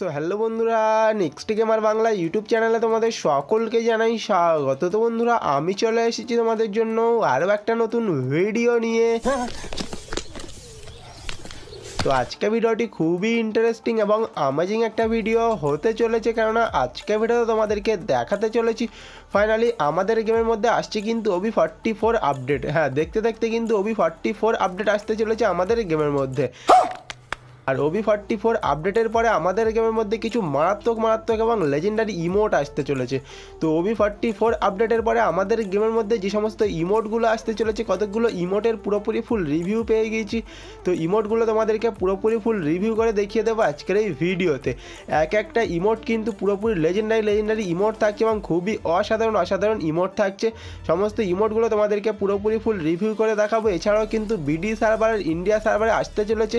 So hello বন্ধুরা, next gamer Bangla YouTube চ্যানেলে তোমাদের সকলকে জানাই স্বাগত। তো বন্ধুরা, আমি চলে এসেছি তোমাদের জন্য আরও একটা নতুন ভিডিও নিয়ে। তো আজকে ভিডিওটি খুবই ইন্টারেস্টিং এবং অ্যামেজিং একটা ভিডিও হতে চলেছে কেননা আজকে ভিডিওতে তোমাদেরকে দেখাতে চলেছি। ফাইনালি আমাদের গেমের মধ্যে আসছে কিন্তু ওবি ফর্টি ফোর আপডেট হ্যাঁ দেখতে দেখতে কিন্তু ওবি ফর্টি ফোর আপডেট আসতে চলেছে আমাদের গেমের মধ্যে। আর ওবি ফর্টি ফোর আপডেটের পরে আমাদের গেমের মধ্যে কিছু মারাত্মক মারাত্মক এবং লেজেন্ডারি ইমোট আসতে চলেছে। তো ওবি ফর্টি ফোর আপডেটের পরে আমাদের গেমের মধ্যে যে সমস্ত ইমোটগুলো আসতে চলেছে কতগুলো ইমোটের পুরোপুরি ফুল রিভিউ পেয়ে গিয়েছি তো ইমোটগুলো তোমাদেরকে পুরোপুরি ফুল রিভিউ করে দেখিয়ে দেবো আজকের এই ভিডিওতে। এক একটা ইমোট কিন্তু পুরোপুরি লেজেন্ডারি লেজেন্ডারি ইমোট থাকছে এবং খুবই অসাধারণ অসাধারণ ইমোট থাকছে। সমস্ত ইমোটগুলো তোমাদেরকে পুরোপুরি ফুল রিভিউ করে দেখাবো। এছাড়াও কিন্তু বিডি সার্ভার ইন্ডিয়া সার্ভারে আসতে চলেছে।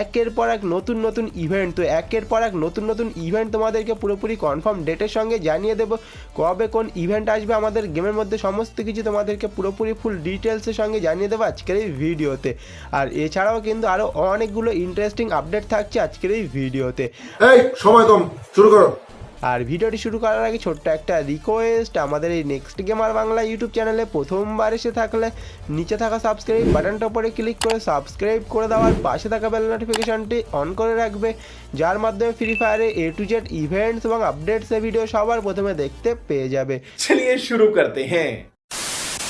একের পর এক নতুন নতুন ইভেন্ট তো একের পর এক নতুন নতুন ইভেন্ট তোমাদেরকে পুরোপুরি কনফার্ম ডেটের সঙ্গে জানিয়ে দেবো কবে কোন ইভেন্ট আসবে আমাদের গেমের মধ্যে। সমস্ত কিছু তোমাদেরকে পুরোপুরি ফুল ডিটেলসের সঙ্গে জানিয়ে দেবো আজকের এই ভিডিওতে। আর এছাড়াও কিন্তু আরও অনেকগুলো ইন্টারেস্টিং আপডেট থাকছে আজকের এই ভিডিওতে। এই, সময় কম, শুরু করো। আর ভিডিওটি শুরু করার আগে ছোট্ট একটা রিকোয়েস্ট আমাদের এই নেক্সট গেমার বাংলা ইউটিউব চ্যানেলে প্রথমবার এসে থাকলে নিচে থাকা সাবস্ক্রাইব বাটনটা উপরে ক্লিক করে সাবস্ক্রাইব করে দেওয়ার পাশে থাকা বেল নোটিফিকেশানটি অন করে রাখবে যার মাধ্যমে ফ্রি ফায়ারে এ টু জেড ইভেন্টস এবং আপডেটসের ভিডিও সবার প্রথমে দেখতে পেয়ে যাবে। চলিয়ে শুরু করতে হ্যাঁ।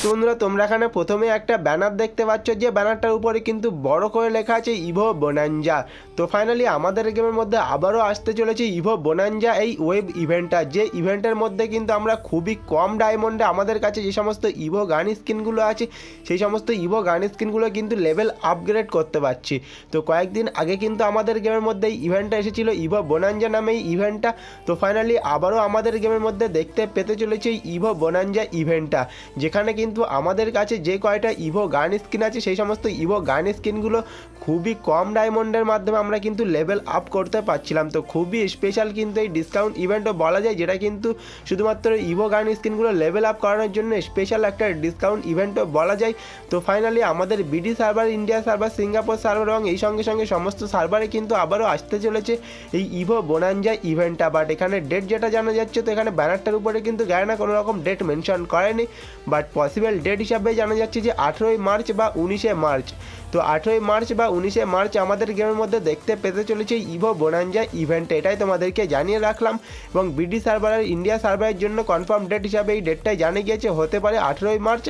বন্ধুরা তোমরা এখানে প্রথমে একটা ব্যানার দেখতে পাচ্ছ যে ব্যানারটার উপরে কিন্তু বড় করে লেখা আছে ইভো বোনাঞ্জা। তো ফাইনালি আমাদের গেমের মধ্যে আবারও আসতে চলেছে ইভো বোনাঞ্জা এই ওয়েব ইভেন্টটা যে ইভেন্টের মধ্যে কিন্তু আমরা খুবই কম ডায়মন্ডে আমাদের কাছে যে সমস্ত ইভো গান স্কিনগুলো আছে, সেই সমস্ত ইভো গান স্কিনগুলো কিন্তু লেভেল আপগ্রেড করতে পারছি। তো কয়েকদিন আগে কিন্তু আমাদের গেমের মধ্যে এই ইভেন্টটা এসেছিল ইভো বোনাঞ্জা নামে এই ইভেন্টটা তো ফাইনালি আবারও আমাদের গেমের মধ্যে দেখতে পেতে চলেছে এই ইভো বোনাঞ্জা ইভেন্টটা যেখানে কিন্তু আমাদের কাছে যে কয়টা ইভো গান স্কিন আছে, সেই সমস্ত ইভো গান স্কিনগুলো খুবই কম ডায়মন্ডের মাধ্যমে আমরা কিন্তু লেভেল আপ করতে পারছিলাম। তো খুবই স্পেশাল কিন্তু এই ডিসকাউন্ট ইভেন্টও বলা যায়, যেটা কিন্তু শুধুমাত্র ইভো গান স্কিনগুলো লেভেল আপ করানোর জন্য স্পেশাল একটা ডিসকাউন্ট ইভেন্টও বলা যায়। তো ফাইনালি আমাদের BD server India server Singapore server এবং এই সঙ্গে সঙ্গে সমস্ত সার্ভারে কিন্তু আবারও আসতে চলেছে এই ইভো বোনাঞ্জা ইভেন্টটা বাট এখানে ডেট যেটা জানা যাচ্ছে, তো এখানে ব্যানারটার উপরে কিন্তু গায়না কোনো রকম ডেট মেনশন করেনি। বাট পসিবল ডেট হিসাবে জানা যাচ্ছে যে আঠেরোই মার্চ বা উনিশে মার্চ। তো আঠেরোই মার্চ বা উনিশে মার্চ আমাদের গেমের মধ্যে দেখতে পেতে চলেছে ইভো বোনাঞ্জা ইভেন্ট এটাই তোমাদেরকে জানিয়ে রাখলাম। এবং বিডি সার্ভারের ইন্ডিয়া সার্ভারের জন্য কনফার্ম ডেট হিসাবে এই ডেটটাই জানে গিয়েছে, হতে পারে আঠেরোই মার্চ।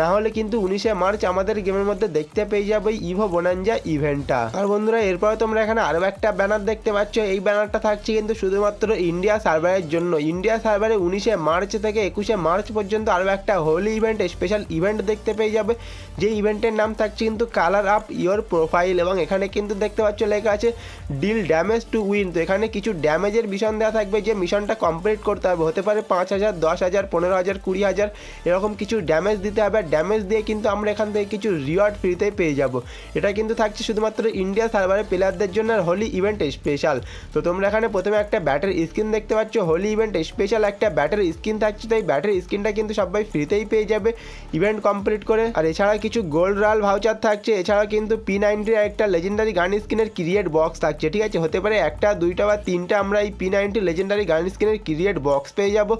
না হলে কিন্তু উনিশে মার্চ আমাদের গেমের মধ্যে দেখতে পেয়ে যাবে ইভো বোনাঞ্জা ইভেন্টটা আর বন্ধুরা, এরপরে তোমরা এখানে আরও একটা ব্যানার দেখতে পাচ্ছ। এই ব্যানারটা থাকছে কিন্তু শুধুমাত্র ইন্ডিয়া সার্ভারের জন্য। ইন্ডিয়া সার্ভারে উনিশে মার্চ থেকে একুশে মার্চ পর্যন্ত আরও একটা হোলি ইভেন্ট স্পেশাল ইভেন্ট দেখতে পেয়ে যাবে। যে ইভেন্টের নাম থাকছে কিন্তু কালার আপ ইয়োর প্রোফাইল এবং এখানে কিন্তু দেখতে পাচ্ছ লেখা আছে ডিল ড্যামেজ টু উইন তো এখানে কিছু ড্যামেজের মিশন দেওয়া থাকবে, যে মিশনটা কমপ্লিট করতে হবে। হতে পারে পাঁচ হাজার, দশ হাজার, পনেরো হাজার, কুড়ি হাজার, এরকম কিছু ড্যামেজ দিতে হবে। ড্যামেজ দিয়ে কিন্তু আমরা এখান থেকে কিছু রিওয়ার্ড ফ্রিতে পেয়ে যাব। এটা কিন্তু থাকছে শুধুমাত্র ইন্ডিয়া সার্ভারের প্লেয়ারদের জন্য আর হোলি ইভেন্ট স্পেশাল তো তোমরা এখানে প্রথমে একটা ব্যাটারি স্ক্রিন দেখতে পাচ্ছ। হোলি ইভেন্ট স্পেশাল একটা ব্যাটারি স্কিন থাকছে। তো এই ব্যাটারি স্কিনটা কিন্তু সবাই ফ্রিতেই পেয়ে যাবে। ইভেন্ট কমপ্লিট করে। আর এছাড়া কিছু গোল্ড রাল ভাউচার থাকছে। এছাড়া কিন্তু পি নাইনটির একটা লেজেন্ডারি গান স্কিনের ক্রিয়েট বক্স থাকছে, ঠিক আছে? হতে পারে একটা, দুইটা বা তিনটা আমরা এই পি নাইনটি লেজেন্ডারি গান স্কিনের ক্রিয়েট বক্স পেয়ে যাব।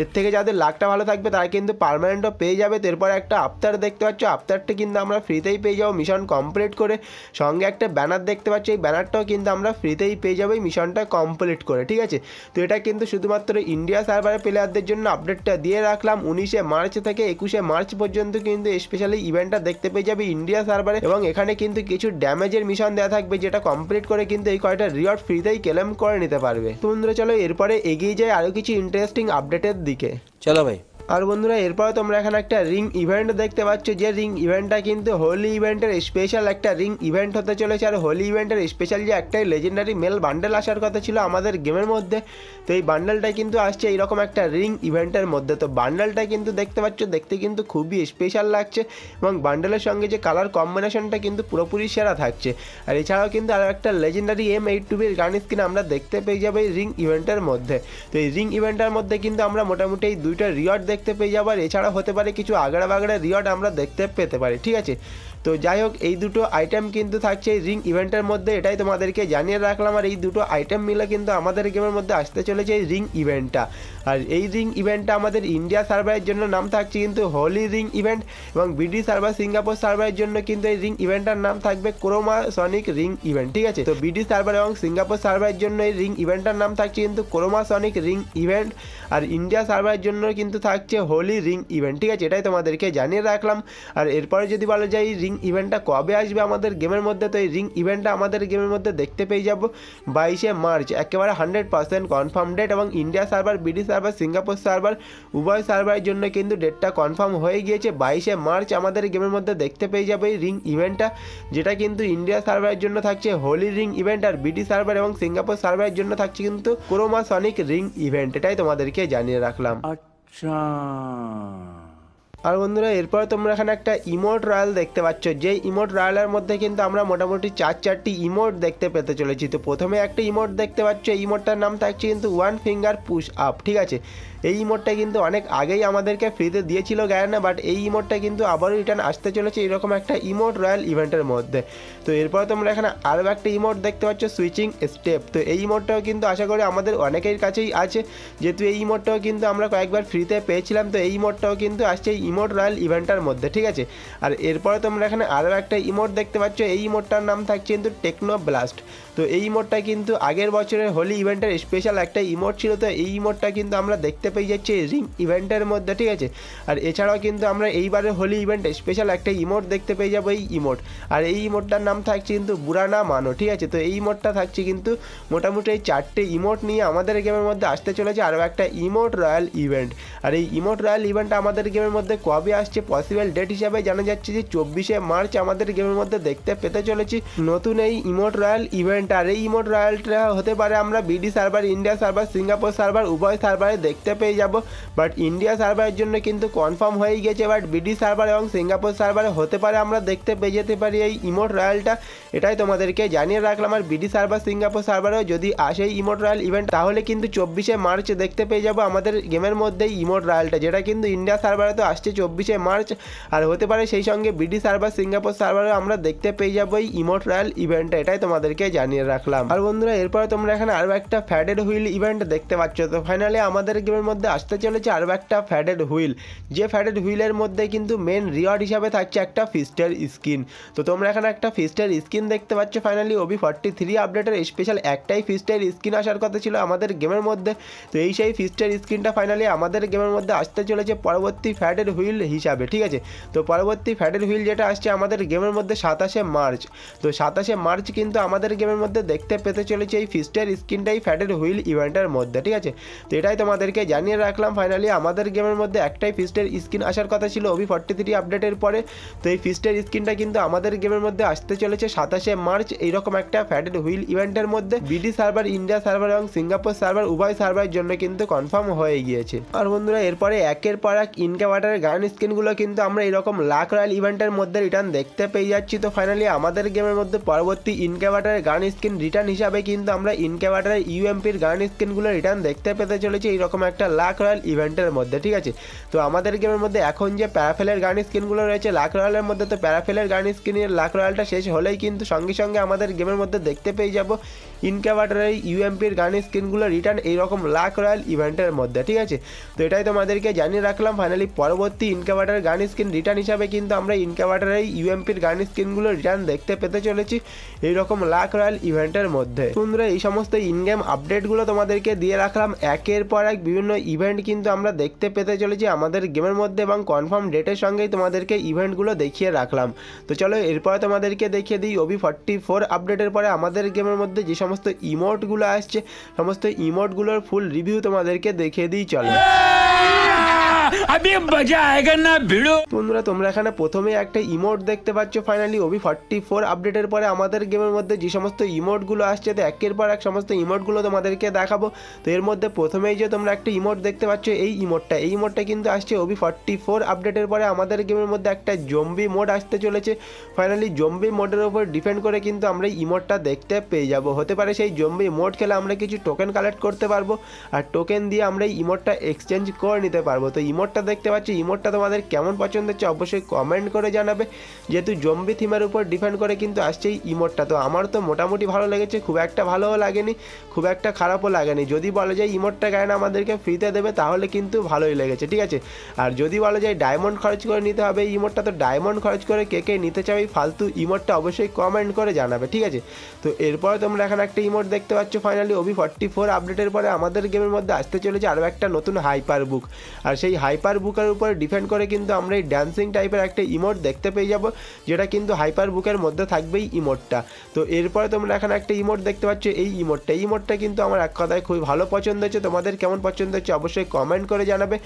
এর থেকে যাদের লাকটা ভালো থাকবে, তারা কিন্তু পারমানেন্টও পেয়ে যাবে। তারপরে একটা আফতার দেখতে পাচ্ছ আফতারটা কিন্তু আমরা ফ্রিতেই পেয়ে যাব মিশন কমপ্লিট করে। সঙ্গে একটা ব্যানার দেখতে পাচ্ছি, এই ব্যানারটাও কিন্তু আমরা ফ্রিতেই পেয়ে যাব এই মিশনটা কমপ্লিট করে, ঠিক আছে? তো এটা কিন্তু শুধুমাত্র ইন্ডিয়া সার্ভারের প্লেয়ারদের জন্য আপডেটটা দিয়ে রাখলাম। উনিশে মার্চ থেকে একুশে মার্চ পর্যন্ত কিন্তু স্পেশালি ইভেন্টটা দেখতে পেয়ে যাবে ইন্ডিয়া সার্ভারে এবং এখানে কিন্তু কিছু ড্যামেজের মিশন দেওয়া থাকবে যেটা কমপ্লিট করে কিন্তু এই কয়টা রিওয়ার্ড ফ্রিতেই ক্লেম করে নিতে পারবে। তো বন্ধুরা, চলো এরপরে এগিয়ে যায় আরও কিছু ইন্টারেস্টিং আপডেটের দিকে। চলো ভাই। আর বন্ধুরা, এরপরে তোমরা এখানে একটা রিং ইভেন্ট দেখতে পাচ্ছ। যে রিং ইভেন্টটা কিন্তু হোলি ইভেন্টের স্পেশাল একটা রিং ইভেন্ট হতে চলেছে। আর হোলি ইভেন্টের স্পেশাল যে একটাই লেজেন্ডারি মেল বান্ডেল আসার কথা ছিল আমাদের গেমের মধ্যে। তো এই বান্ডেলটা কিন্তু আসছে, এইরকম একটা রিং ইভেন্টের মধ্যে। তো বান্ডেলটা কিন্তু দেখতে পাচ্ছ, দেখতে কিন্তু খুবই স্পেশাল লাগছে। এবং বান্ডেলের সঙ্গে যে কালার কম্বিনেশনটা কিন্তু পুরোপুরি সেরা থাকছে। আর এছাড়াও কিন্তু আরও একটা লেজেন্ডারি এম এইট টু বির গান স্কিন আমরা দেখতে পেয়ে যাব এই রিং ইভেন্টের মধ্যে। তো এই রিং ইভেন্টের মধ্যে কিন্তু আমরা মোটামুটি এই দুইটা রিওয়ার্ড দেখতে পেয়ে যাব আর এছাড়া হতে পারে কিছু আগড়া বাগড়া রিওয়ার্ড আমরা দেখতে পেতে পারি, ঠিক আছে? তো যাই হোক এই দুটো আইটেম কিন্তু থাকছে এই রিং ইভেন্টের মধ্যে, এটাই তোমাদেরকে জানিয়ে রাখলাম। আর এই দুটো আইটেম মিলে কিন্তু আমাদের গেমের মধ্যে আসতে চলেছে এই রিং ইভেন্টটা আর এই রিং ইভেন্টটা আমাদের ইন্ডিয়া সার্ভারের জন্য নাম থাকছে কিন্তু হোলি রিং ইভেন্ট এবং বিডি সার্ভার সিঙ্গাপুর সার্ভারের জন্য কিন্তু এই রিং ইভেন্টটার নাম থাকবে ক্রোমা সনিক রিং ইভেন্ট ঠিক আছে? তো বিডি সার্ভার এবং সিঙ্গাপুর সার্ভারের জন্য এই রিং ইভেন্টটার নাম থাকছে কিন্তু ক্রোমা সনিক রিং ইভেন্ট আর ইন্ডিয়া সার্ভারের জন্য কিন্তু থাকছে হোলি রিং ইভেন্ট ঠিক আছে? এটাই তোমাদেরকে জানিয়ে রাখলাম। আর এরপরে যদি বলা যায় এই রিং ইভেন্টটা কবে আসবে আমাদের গেমের মধ্যে? তো এই রিং ইভেন্টটা আমাদের গেমের মধ্যে দেখতে পেয়ে যাব বাইশে মার্চ। একেবারে হান্ড্রেড পার্সেন্ট কনফার্ম ডেট এবং India server, BD server, Singapore server, উভয় সার্ভারের জন্য কিন্তু ডেটটা কনফার্ম হয়ে গিয়েছে। বাইশে মার্চ আমাদের গেমের মধ্যে দেখতে পেয়ে যাবে এই রিং ইভেন্টটা, যেটা কিন্তু ইন্ডিয়া সার্ভারের জন্য থাকছে হোলি রিং ইভেন্ট আর বিডি সার্ভার এবং সিঙ্গাপুর সার্ভারের জন্য থাকছে কিন্তু ক্রোমা সনিক রিং ইভেন্ট। এটাই তোমাদেরকে জানিয়ে রাখলাম। আর বন্ধুরা, এরপর তোমরা এখানে একটা ইমোট রয়্যাল দেখতে পাচ্ছ। যে ইমোট রয়্যালের মধ্যে কিন্তু আমরা মোটামুটি চার চারটি ইমোট দেখতে পেতে চলেছি। তো প্রথমে একটা ইমোট দেখতে পাচ্ছ। ইমোটটার নাম থাকছে কিন্তু ওয়ান ফিঙ্গার পুশ আপ ঠিক আছে? এই ইমোটটা কিন্তু অনেক আগেই আমাদেরকে ফ্রিতে দিয়েছিল গায়ানা বাট এই ইমোটটা কিন্তু আবারও রিটার্ন আসতে চলেছে এরকম একটা ইমোট রয়্যাল ইভেন্টের মধ্যে। তো এরপর তোমরা এখানে আরও একটা ইমোট দেখতে পাচ্ছ সুইচিং স্টেপ তো এই ইমোটটাও কিন্তু আশা করি আমাদের অনেকের কাছেই আছে, যেহেতু এই ইমোটটাও কিন্তু আমরা কয়েকবার ফ্রিতে পেয়েছিলাম, তো এই ইমোটটাও কিন্তু আসছে ইমোট রয়্যাল ইভেন্টের মধ্যে, ঠিক আছে? আর এরপরে তোমরা এখানে আরও একটা ইমোট দেখতে পাচ্ছ, এই ইমোটটার নাম থাকছে কিন্তু টেকনো ব্লাস্ট তো এই ইমোটটা কিন্তু আগের বছরের হোলি ইভেন্টের স্পেশাল একটা ইমোট ছিল, তো এই ইমোটটা কিন্তু আমরা দেখতে পেয়ে যাচ্ছি রিং ইভেন্টের মধ্যে, ঠিক আছে? আর এছাড়াও কিন্তু আমরা এইবারের হোলি ইভেন্টে স্পেশাল একটা ইমোট দেখতে পেয়ে যাব এই ইমোট আর এই ইমোটটার নাম থাকছে কিন্তু বুড়ানা মানো, ঠিক আছে? তো এই ইমোটটা থাকছে কিন্তু মোটামুটি এই চারটে ইমোট নিয়ে আমাদের গেমের মধ্যে আসতে চলেছে, আরও একটা ইমোট রয়্যাল ইভেন্ট আর এই ইমোট রয়্যাল ইভেন্ট আমাদের গেমের মধ্যে কবে আসছে পসিবল ডেট হিসাবে জানা যাচ্ছে যে চব্বিশে মার্চ আমাদের গেমের মধ্যে দেখতে পেতে চলেছি। নতুন এই ইমোট রয়্যাল ইভেন্ট আর এই ইমোট রয়্যালটা হতে পারে আমরা BD server India server Singapore server উভয় সার্ভারে দেখতে পেয়ে যাব। বাট ইন্ডিয়া সার্ভারের জন্য কিন্তু কনফার্ম হয়ে গেছে বাট বিডি সার্ভার এবং সিঙ্গাপুর সার্ভারে হতে পারে আমরা দেখতে পেয়ে যেতে পারি এই ইমোট রয়্যালটা এটাই তোমাদেরকে জানিয়ে রাখলাম, আর বিডি সার্ভার সিঙ্গাপুর সার্ভারেও যদি আসে ইমোট রয়্যাল ইভেন্ট তাহলে কিন্তু চব্বিশে মার্চ দেখতে পেয়ে যাব আমাদের গেমের মধ্যেই ইমোট রয়্যালটা যেটা কিন্তু ইন্ডিয়া সার্ভারে তো আসছে চব্বিশে মার্চ। আর হতে পারে সেই সঙ্গে বিডি সার্ভার সিঙ্গাপুর সার্ভারে আমরা দেখতে পেয়ে যাব এই ইমোট রয়্যাল ইভেন্টটা এটাই তোমাদেরকে জানিয়ে রাখলাম। আর বন্ধুরা, এরপরে তোমরা এখানে আরও একটা ফ্যাডেড হুইল ইভেন্ট দেখতে পাচ্ছ। তো ফাইনালি আমাদের গেমের মধ্যে আসতে চলেছে আরও একটা ফ্যাডেড হুইল যে ফ্যাডেড হুইলের মধ্যে কিন্তু মেন রিওয়ার্ড হিসাবে থাকছে একটা ফিস্টের স্কিন তো তোমরা এখানে একটা ফিস্টের স্কিন দেখতে পাচ্ছ। ফাইনালি ওবি ফর্টি থ্রি আপডেটের স্পেশাল একটাই ফিস্টের স্কিন আসার কথা ছিল আমাদের গেমের মধ্যে। তো এই সেই ফিস্টের স্কিনটা ফাইনালি আমাদের গেমের মধ্যে আসতে চলেছে পরবর্তী ফ্যাডেড হুইল হিসাবে, ঠিক আছে? তো পরবর্তী ফ্যাডেড হুইল যেটা আসছে আমাদের গেমের মধ্যে সাতাশে মার্চ তো সাতাশে মার্চ কিন্তু আমাদের গেমের মধ্যে দেখতে পেতে চলেছে এই ফিস্টের স্কিনটাই ফ্যাডেড হুইল ইভেন্টের মধ্যে, ঠিক আছে? তো এটাই তোমাদেরকে জানিয়ে রাখলাম। ফাইনালি আমাদের গেমের মধ্যে একটাই ফিস্টের স্কিন আসার কথা ছিল ওবি ফর্টি থ্রি আপডেটের পরে। তো এই ফিস্টের স্কিনটা কিন্তু আমাদের গেমের মধ্যে আসতে চলেছে সাতাশে মার্চ এইরকম একটা ফ্যাডেড হুইল ইভেন্টের মধ্যে। বিডি সার্ভার ইন্ডিয়া সার্ভার এবং সিঙ্গাপুর সার্ভার উভয় সার্ভারের জন্য কিন্তু কনফার্ম হয়ে গিয়েছে। আর বন্ধুরা, এরপরে একের পর এক ইনকা ওয়াটারের গান স্কিনগুলো কিন্তু আমরা এরকম লাখ রয়্যাল ইভেন্টের মধ্যে রিটার্ন দেখতে পেয়ে যাচ্ছি। তো ফাইনালি আমাদের গেমের মধ্যে পরবর্তী ইনকা ওয়াটারের গান স্কিন রিটার্ন হিসাবে কিন্তু আমরা ইনকা ওয়াটারের ইউএমপির গান স্কিনগুলো রিটার্ন দেখতে পেতে চলেছি এইরকম একটা লাখ রয়্যাল ইভেন্টের মধ্যে, ঠিক আছে? তো আমাদের গেমের মধ্যে এখন যে প্যারাফেলের গান স্কিনগুলো রয়েছে লাখ রয়্যালের মধ্যে, তো প্যারাফেলের গান স্কিনের লাখ রয়্যালটা শেষ হলেই কিন্তু সঙ্গে সঙ্গে আমাদের গেমের মধ্যে দেখতে পেয়ে যাব ইনকা ওয়াটারের ইউএমপির গান স্ক্রিনগুলো রিটার্ন এইরকম লাখ রয়্যাল ইভেন্টের মধ্যে, ঠিক আছে? তো এটাই তোমাদেরকে জানিয়ে রাখলাম ফাইনালি পরবর্তী ইনকা ওয়াটারের গান স্কিন রিটার্ন হিসাবে কিন্তু আমরা ইনকা ওয়াটারের ইউএমপির গান স্ক্রিনগুলো রিটার্ন দেখতে পেতে চলেছি এইরকম লাখ রয়্যাল ইভেন্টের মধ্যে। বন্ধুরা, এই সমস্ত ইনগেম আপডেটগুলো তোমাদেরকে দিয়ে রাখলাম। একের পর এক বিভিন্ন ইভেন্ট কিন্তু আমরা দেখতে পেতে চলেছি আমাদের গেমের মধ্যে এবং কনফার্ম ডেটের সঙ্গেই তোমাদেরকে ইভেন্টগুলো দেখিয়ে রাখলাম। তো চলো, এরপরে তোমাদেরকে দেখিয়ে দিই ওবি ফর্টি ফোর আপডেটের পরে আমাদের গেমের মধ্যে যে সমস্ত ইমোটগুলো আসছে সমস্ত ইমোটগুলোর ফুল রিভিউ তোমাদেরকে দেখিয়ে দিই চলো বন্ধুরা, তোমরা এখানে প্রথমে একটা ইমোট দেখতে পাচ্ছ ফাইনালি ওবি ফর্টি ফোর আপডেটের পরে আমাদের গেমের মধ্যে যে সমস্ত ইমোটগুলো আসছে, তো একের পর এক সমস্ত ইমোটগুলো তোমাদেরকে দেখাবো। তো এর মধ্যে প্রথমেই যে তোমরা একটা ইমোট দেখতে পাচ্ছ, এই ইমোটটা এই ইমোটটা কিন্তু আসছে ওবি ফর্টি ফোর আপডেটের পরে আমাদের গেমের মধ্যে একটা জম্বি মোড আসতে চলেছে। ফাইনালি জম্বি মোডের উপর ডিপেন্ড করে কিন্তু আমরা ইমোটটা দেখতে পেয়ে যাব। হতে পারে সেই জম্বি মোড খেলে আমরা কিছু টোকেন কালেক্ট করতে পারব, আর টোকেন দিয়ে আমরা এই ইমোটটা এক্সচেঞ্জ করে নিতে পারব। তো ইমোটটা দেখতে পাচ্ছ, ইমোটটা তোমাদের কেমন পছন্দ হচ্ছে অবশ্যই কমেন্ট করে জানাবে। যেহেতু জম্বি থিমের উপর ডিপেন্ড করে কিন্তু আসছে এই ইমোটটা, তো আমার তো মোটামুটি ভালো লেগেছে, খুব একটা ভালোও লাগেনি, খুব একটা খারাপও লাগেনি। যদি বলা যায় ইমোটটা গায়ে আমাদেরকে ফ্রিতে দেবে, তাহলে কিন্তু ভালোই লেগেছে, ঠিক আছে? আর যদি বলা যায় ডায়মন্ড খরচ করে নিতে হবে, এই ইমোটটা তো ডায়মন্ড খরচ করে কে কে নিতে চাও, এই ফালতু ইমোটটা অবশ্যই কমেন্ট করে জানাবে, ঠিক আছে? তো এরপরে তোমরা এখানে একটা ইমোট দেখতে পাচ্ছ ফাইনালি ওবি ফর্টি ফোর আপডেটের পরে আমাদের গেমের মধ্যে আসতে চলেছে আরও একটা নতুন হাইপার বুক আর সেই হাইপার বুকের উপরে ডিপেন্ড করে কিন্তু আমরা এই ড্যান্সিং টাইপের একটা ইমোট দেখতে পেয়ে যাব, যেটা কিন্তু হাইপার বুকের মধ্যে থাকবেই ইমোটটা তো এরপরে তোমরা এখানে একটা ইমোট দেখতে পাচ্ছ, এই ইমোটটা ইমোটটা কিন্তু আমার এক কথায় খুবই ভালো পছন্দ হচ্ছে। তোমাদের কেমন পছন্দ হচ্ছে অবশ্যই কমেন্ট করে জানাবে।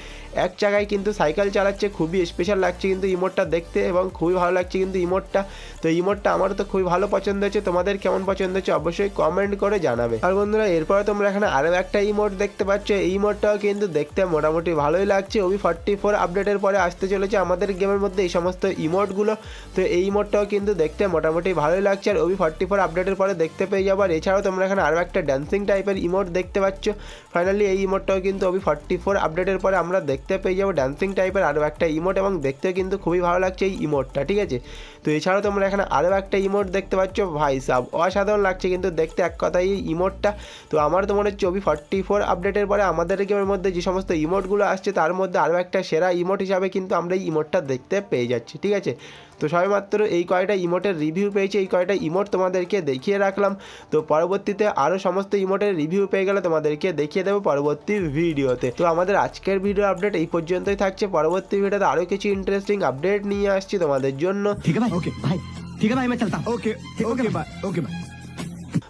এক জায়গায় কিন্তু সাইকেল চালাচ্ছে, খুবই স্পেশাল লাগছে কিন্তু ইমোটটা দেখতে এবং খুবই ভালো লাগছে কিন্তু ইমোটটা তো ইমোটটা আমারও তো খুবই ভালো পছন্দ হচ্ছে। তোমাদের কেমন পছন্দ হচ্ছে অবশ্যই কমেন্ট করে জানাবে। আর বন্ধুরা, এরপরে তোমরা এখানে আরও একটা ইমোট দেখতে পাচ্ছ। এই ইমোটটাও কিন্তু দেখতে মোটামুটি ভালোই লাগছে। ওবি ফর্টি ফোর আপডেটের পরে আসতে চলেছে আমাদের গেমের মধ্যে এই সমস্ত ইমোটগুলো তো এই ইমোটটাও কিন্তু দেখতে মোটামুটি ভালোই লাগছে। আর ওবি ফর্টি ফোর আপডেটের পরে দেখতে পেয়ে যাব। আর এছাড়াও তোমরা এখানে আরও একটা ড্যান্সিং টাইপের ইমোট দেখতে পাচ্ছ। ফাইনালি এই ইমোটটাও কিন্তু ওবি ফর্টি ফোর আপডেটের পরে আমরা দেখতে পেয়ে যাব। ড্যান্সিং টাইপের আরও একটা ইমোট এবং দেখতে কিন্তু খুবই ভালো লাগছে এই ইমোটটা ঠিক আছে? তো এছাড়াও তোমরা এখানে আরও একটা ইমোট দেখতে পাচ্ছ। ভাই সাব, অসাধারণ লাগছে কিন্তু দেখতে এক কথায় এই ইমোটটা তো আমার তো মনে হচ্ছে ওবি ফর্টি ফোর আপডেটের পরে আমাদের গেমের মধ্যে যে সমস্ত ইমোটগুলো আসছে, তার মধ্যে আরও একটা সেরা ইমোট হিসাবে কিন্তু আমরা এই ইমোটটা দেখতে পেয়ে যাচ্ছি ঠিক আছে? তো সবেমাত্র এই কয়টা ইমোটের রিভিউ পেয়েছি এই কয়টা ইমোট তোমাদেরকে দেখিয়ে রাখলাম। তো পরবর্তীতে আরও সমস্ত ইমোটের রিভিউ পেয়ে গেলে তোমাদেরকে দেখিয়ে দেবো পরবর্তী ভিডিওতে। তো আমাদের আজকের ভিডিও আপডেট এই পর্যন্তই থাকছে। পরবর্তী ভিডিওতে আরও কিছু ইন্টারেস্টিং আপডেট নিয়ে আসছি তোমাদের জন্য। ঠিক আছে ওকে ভাই ঠিক আছে ভাই আমি ওকে ওকে ভাই ওকে ভাই